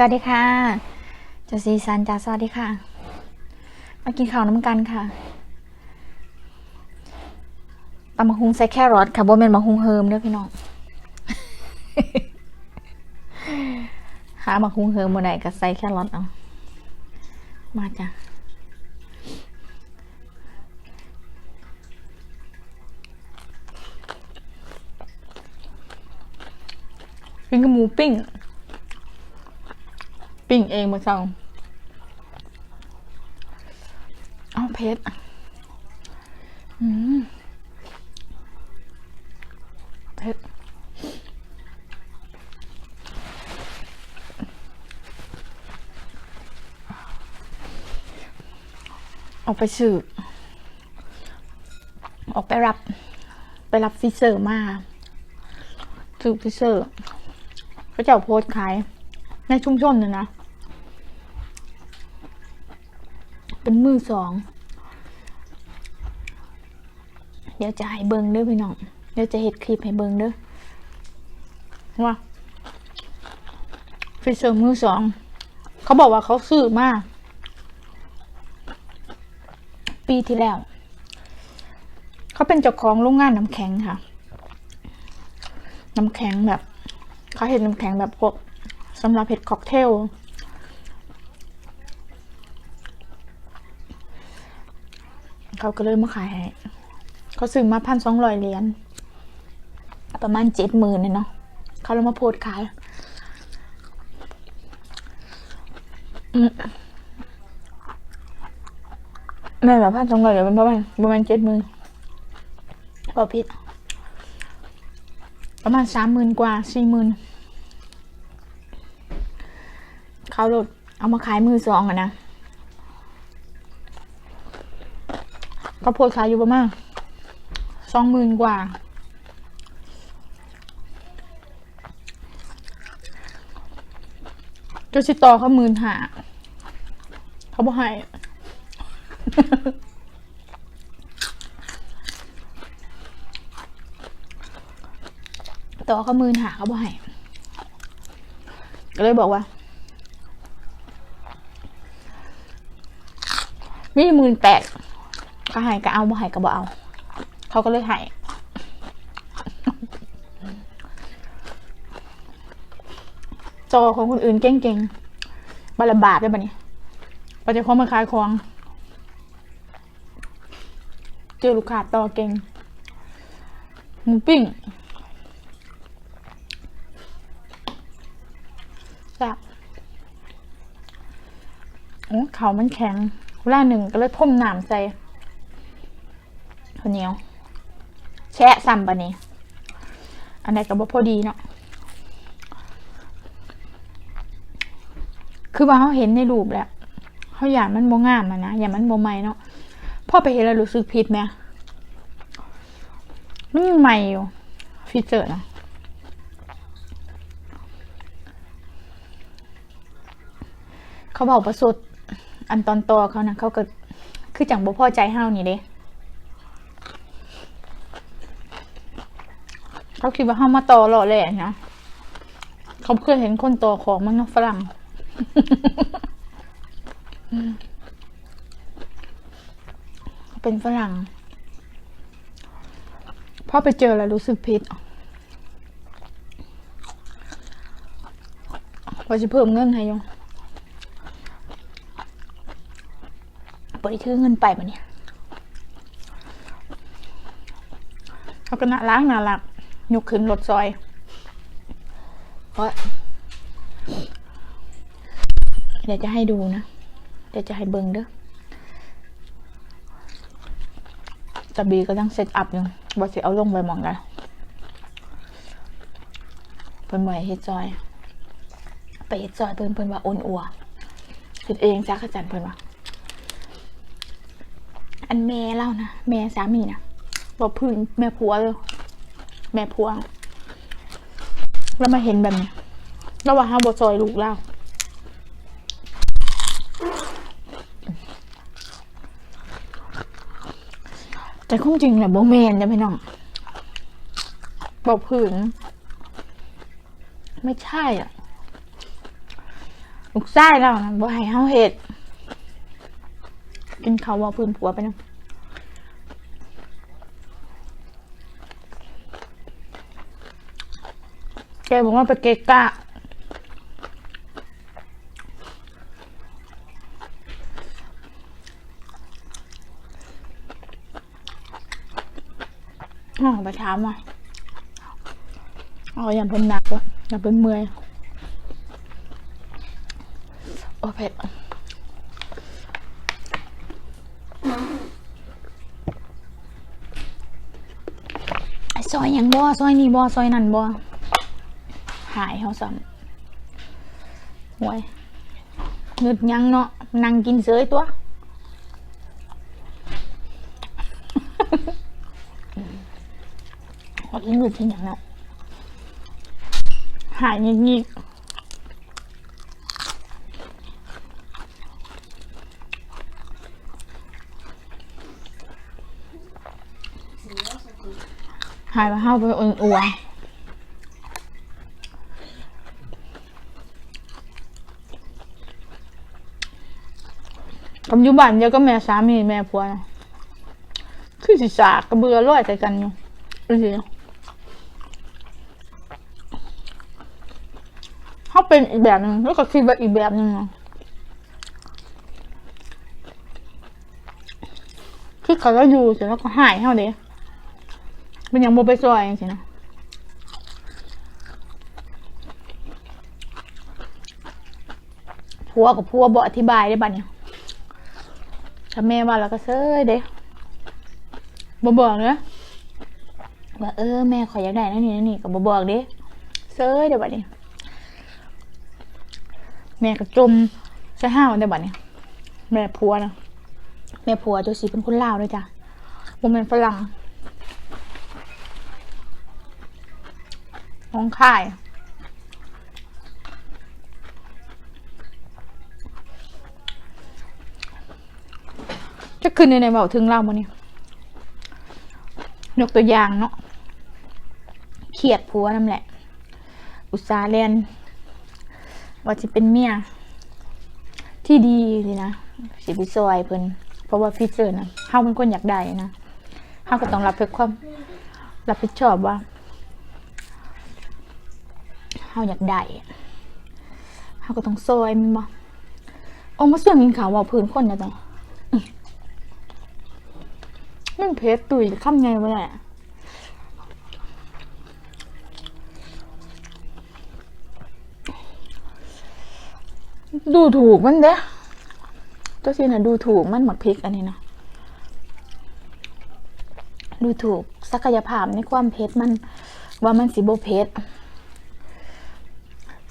สวัสดีค่ะเจาซีซันจ้าสวัสดีค่ะ มากินข้าวน้ำกันค่ะตำมะฮุงใส่แครอทค่ะบ่แม่นมะฮุงเฮิมเด้อพี่น้อง หามะฮุงเฮิมบ่ได้ก็ใส่แครอทเอา มาจ้ะกินกับหมูปิ้ง ปิ้งเองมาสั่งเอาเพชรอืมเพชรออกไปสืบออกไปรับ ไปรับฟิเซอร์มาสืบฟิเซอร์เขาจะเอาโพสต์ขายในชุมชนเนี่ยนะ เป็นมือสอง เดี๋ยวจะให้เบิงเด้อพี่น้อง เดี๋ยวจะเห็ดคลิปให้เบิงเด้อว่าฟิเซอร์มือสอง เขาบอกว่าเขาซื้อมาก ปีที่แล้ว เขาเป็นเจ้าของโรงงานน้ำแข็งค่ะ น้ำแข็งแบบ เขาเห็นน้ำแข็งแบบพวกสำหรับเห็ดค็อกเทล เขาก็เลยมาขายให้เขาซื้อมาพันสองร้อยเหรียญประมาณเจ็ดหมื่นเนาะเขาเลยมาโพสขายแม่แบบพันสองร้อยเหรียญเป็นประมาณประมาณเจ็ดหมื่นพอพิษประมาณสามหมื่นกว่าสี่หมื่นเขาหลุดเอามาขายมือสองอะนะ ขาโพสขายอยู่ประมาณสองหมื่นกว่าจะชิต่อเขาหมื่นหาเขาบอกให้ต่อเขาหมื่นหาเขาบอกให้ก็เลยบอกว่า มีหมื่นแปด เขาให้ก็เอาบ่ให้ก็บ่เอา เขาก็เลยให้จอของคนอื่นเก่งๆบาละบาทได้ปะเนี่ยปัจจุบันมาขายของ เจอลูกค้าต่อเก่งหมูปิ้งแซ่บโอ้เขามันแข็งเวลาหนึ่งก็เลยพ่มหน้ำใส่ ข้าวเหนียว แชะซ้ำปะนี่อันไหนก็บ่พอดีเนาะคือว่าเขาเห็นในรูปแหละเขาอยากมันโมงามอะนะอยากมันโมใหม่เนาะพ่อไปเห็นแล้วรู้สึกผิดไหมมันยังใหม่อยู่ฟีเจอร์นะเขาบอกประสุดอันตอนตัวเขานะเขาก็คือจังบ่พอใจเฮานี่เด้ เขาคิดว่าเฮามาต่อหล่อแหล่นะเขาเคยเห็นคนต่อของมันนาะฝรั่งเป็นฝรั่งพอไปเจอแล้วรู้สึกผิดว่าจะเพิ่มเงินให้ยงปล่อยถือเงินไปปะเนี่ยเขาก็น่ารักน่ารัก ยกขึ้นรถซอยเพราะเดี๋ยวจะให้ดูนะ เดี๋ยวจะให้เบิงเด้อจะบีก็ต้องเซตอัพอยู่บอสิเอาลงไปหมองกันเพิ่นบ่ให้เฮ็ดจอย ไปเฮ็ดจอยเพิ่นเพิ่นว่าโอนอัวเฮ็ดเองจ้าขจันเพิ่นว่าอันแม่เล่านะแม่สามีนะบอกพึ่งแม่ผัวเลย แม่ผัวแล้วมาเห็นแบบนี้แล้วว่าห้าบซอยลูกเล่าแต่คงจริงแหละโบแมนจะพี่น้องบอกผืนไม่ใช่อะลูกไส้แล้วนะบ่ให้เฮาเฮ็ด กินเขาวบ่พื้นผัวไปนะ แกบอกว่าไปเกะกะอ๋อไปถามว่าอาอย่างเพิ่นหนักวะอย่างเพิ่นเมื่อยโอเผ็ดไอซอยหยังบ่ซอยนี่บ่ซอยนั่นบ่ หายเขาซ้ำหวยเงึดยังเนาะนั่งกินเสยตัวขอกินหยุดที่หยังเนาะหายงีกๆหายมาเข้าไปอ่อนอั วปัจจุบันเดียวก็แม่สามีแม่ผัวนะคือสิสากกระเบือร้อยใส่กันอยู่ดูสิเขาเป็นอีกแบบหนึ่งแล้วก็คิดว่าอีกแบบหนึ่งเนาะคือเขาก็อยู่เสร็จแล้วก็หายเขาเด้มันยังโมไปซอยจริงๆนะพัวกับพัวบอกอธิบายได้บัดเนี่ย ถ้าแม่ว่าแล้วก็เซ้ยเด้บบอกเนอะว่าเออแม่ขออยากได้นั่นนี่นั่นนี่กับบบอกเด้เซ้ยเดี๋ยวบัดนี้ แม่ก็จมใส่ห้าวได้บัดเนี่ยแม่พัวนะแม่พัวเจ้าสีเป็นคนลาวด้วยจ้ะโมเมนฝรั่งน้องค่าย ขึ้นในในเบาถึงเราบ่เนี่ยยกตัวอย่างเนาะเขียดผัวนั่นแหละ อุตสาห์เรียนว่าจะเป็นเมียที่ดีเลยนะสิบิซอยเพิ่นเพราะว่าพี่เจอนะเฮาเป็นคนอยากได้นะเฮาก็ต้องรับผิดความรับผิดชอบว่าเฮาอยากได้เฮาก็ต้องซอยมันบ่เอามาส่วนกินข้าวว่าพื้นคนนะจ๊ะ มันเพชรตุยคำไงวะเนี่ยดูถูกมันเด้ตัวซีน่ะดูถูกมันหมักพริกอันนี้นะดูถูกศักยภาพในความเพชรมันว่ามันสิโบเพชร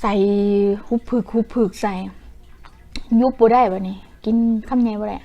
ใส่ฮุบผึกฮุบผึกใส่ ยุบบ่ได้บ่นี่กินคำไงบ่ได้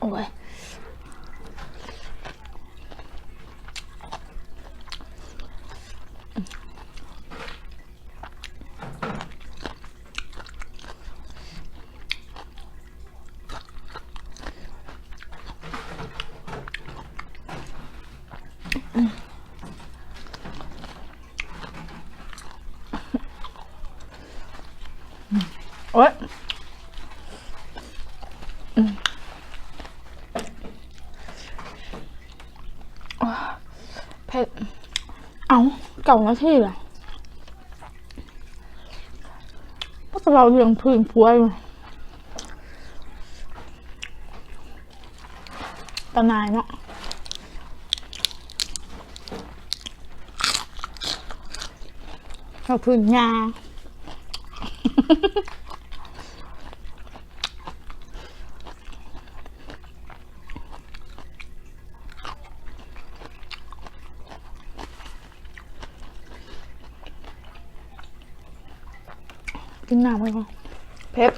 โอ้ย โอ้ยอืมเผ็ด เอาเก่านาทีละก็จะเราเรื่องพื้นผัวอยู่ตานายเนาะเราพื้นยา กินน้ำไปก่อนเผ็ด